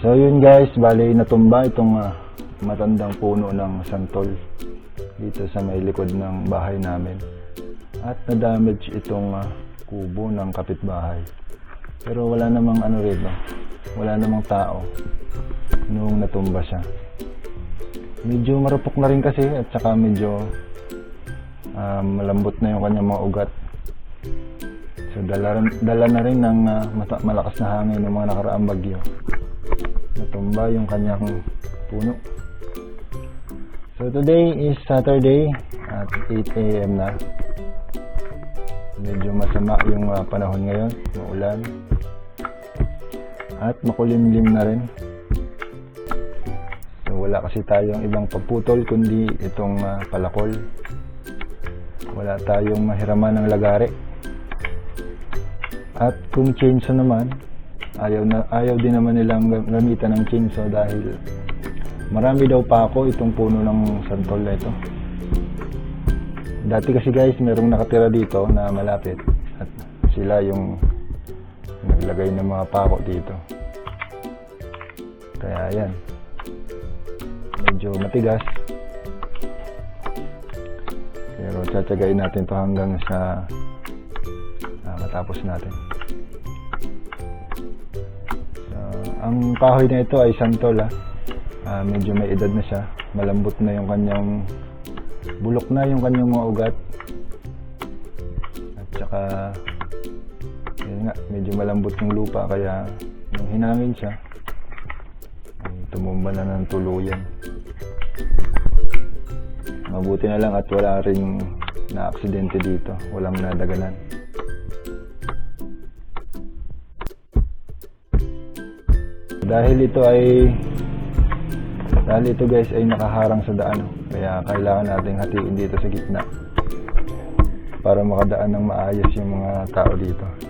So yun guys, bali natumba itong ah, matandang puno ng santol dito sa may likod ng bahay namin. At na-damage itong ah, kubo ng kapitbahay. Pero wala namang ano rito, wala namang tao nung natumba siya. Medyo marupok na rin kasi at saka medyo ah, malambot na yung kanyang mga ugat. So dala, dala na rin ng mata- malakas na hangin ng mga nakaraang bagyo. Natumba yung kanyang puno. So today is Saturday at 8 a.m. na. Medyo masama yung ah, panahon ngayon, maulan. At makulimlim na rin. So wala kasi tayong ibang paputol kundi itong ah, palakol. Wala tayong mahiraman ng lagari. At kung chainsaw naman, ayaw, na, ayaw din naman nilang gam- gamitan ng chainsaw dahil marami daw pa ako itong puno ng santol na ito. Dati kasi guys, merong nakatira dito na malapit at sila yung naglagay ng mga pako dito. Kaya yan, medyo matigas. Pero tsatsagain natin to hanggang sa ah, matapos natin. Ang kahoy na ito ay santol ah. Ah, medyo may edad na siya. Malambot na yung kanyang bulok na yung kanyang mga ugat. At saka yun nga, medyo malambot yung lupa kaya nung hinangin siya ay tumumba na ng tuluyan. Mabuti na lang at wala ring na aksidente dito. Walang nadaganan. Dahil ito ay dahil ito guys ay nakaharang sa daan kaya kailangan nating hatiin dito sa gitna para makadaan ng maayos yung mga tao dito.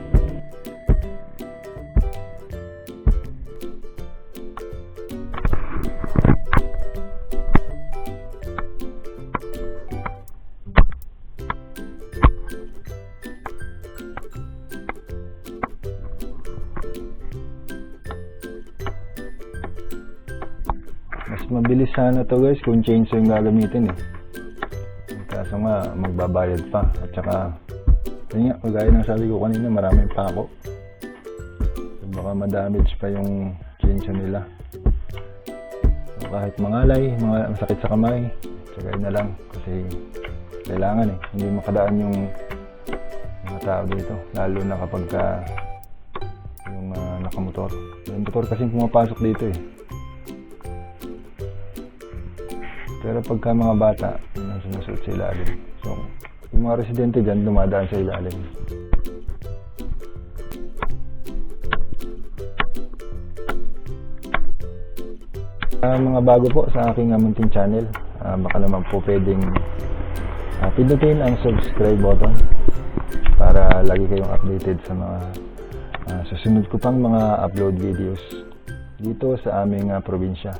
Mabilis sana to guys kung chainsaw yung gagamitin eh. Kaso nga, magbabayad pa. At saka, yun nga, kagaya ng sabi ko kanina, maraming pako. So, baka madamage pa yung chainsaw nila. So, kahit mangalay, mga masakit sa kamay, tsagay na lang. Kasi kailangan eh, hindi makadaan yung mga tao dito. Lalo na kapag ka yung ah, nakamotor. Yung motor kasi pumapasok dito eh. Pero pagka mga bata, sumusunod sa ilalim. So, yung mga residente dyan, dumadaan sa ilalim. Ah, mga bago po sa aking uh, munting channel, ah, baka naman po pwedeng ah, pindutin ang subscribe button para lagi kayong updated sa mga ah, susunod ko pang mga upload videos dito sa aming ah, probinsya.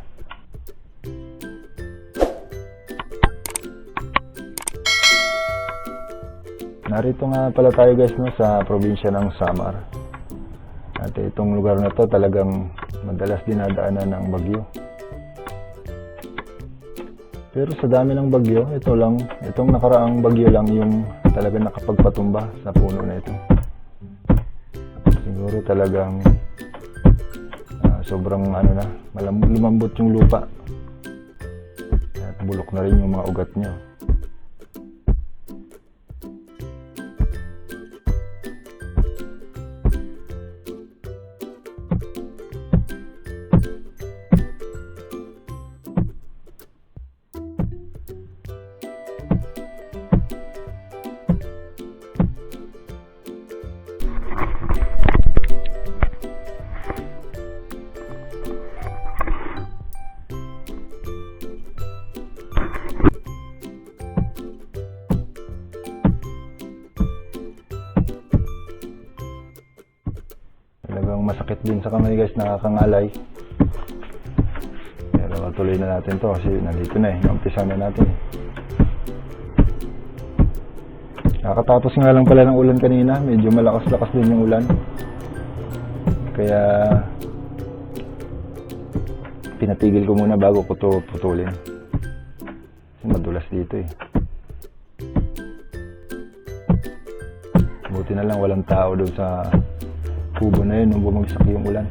Narito nga pala tayo guys no, sa probinsya ng Samar. At itong lugar na to talagang madalas dinadaanan ng bagyo. Pero sa dami ng bagyo, ito lang, itong nakaraang bagyo lang yung talaga nakapagpatumba sa puno na ito. Siguro talagang ah, sobrang ano na, lumambot yung lupa. At bulok na rin yung mga ugat niya. Masakit din sa kamay guys, nakakangalay. Pero tuloy na natin to kasi nandito na eh, naumpisa na natin eh. Nakatapos nga lang pala ng ulan kanina, medyo malakas-lakas din yung ulan. Kaya pinatigil ko muna bago ko to putulin. Kasi madulas dito eh. Buti na lang walang tao doon sa kubo na yun nung bumagsak yung ulan.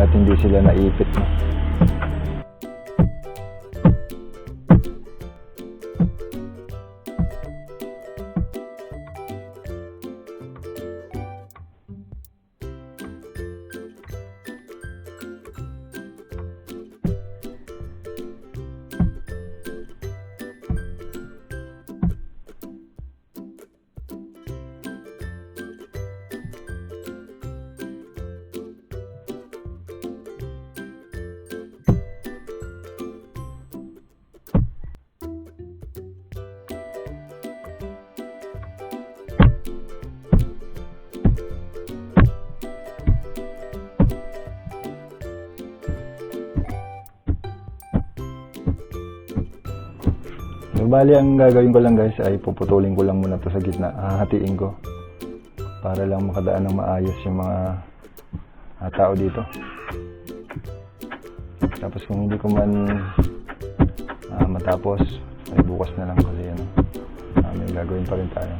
At hindi sila naipit na. So, bali, ang gagawin ko lang guys ay puputulin ko lang muna to sa gitna. Hahatiin ko. Para lang makadaan ng maayos yung mga ah, tao dito. Tapos kung hindi ko man ah, matapos, ay bukas na lang kasi ano, ah, may gagawin pa rin tayo.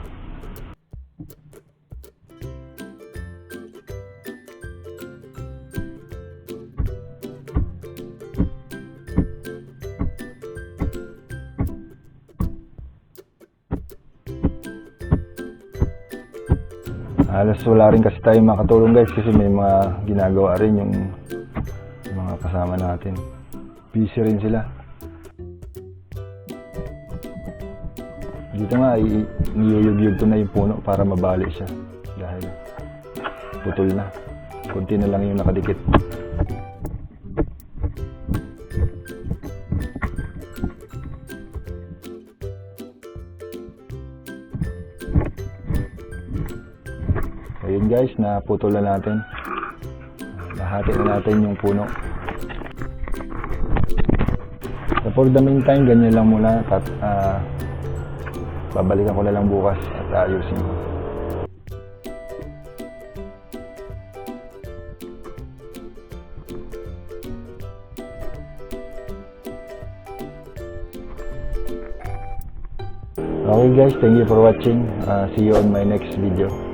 Halos wala rin kasi tayo makatulong guys kasi may mga ginagawa rin yung mga kasama natin. Busy rin sila. Dito nga, niyuyug-yug ko na yung puno para mabali siya. Dahil putol na. Kunti na lang yung nakadikit. Guys, naputol na natin. Nahati na natin yung puno. So for the meantime, ganyan lang muna. Tat, ah, babalikan ko na lang bukas at ayusin ko. Okay guys, thank you for watching. Ah, see you on my next video.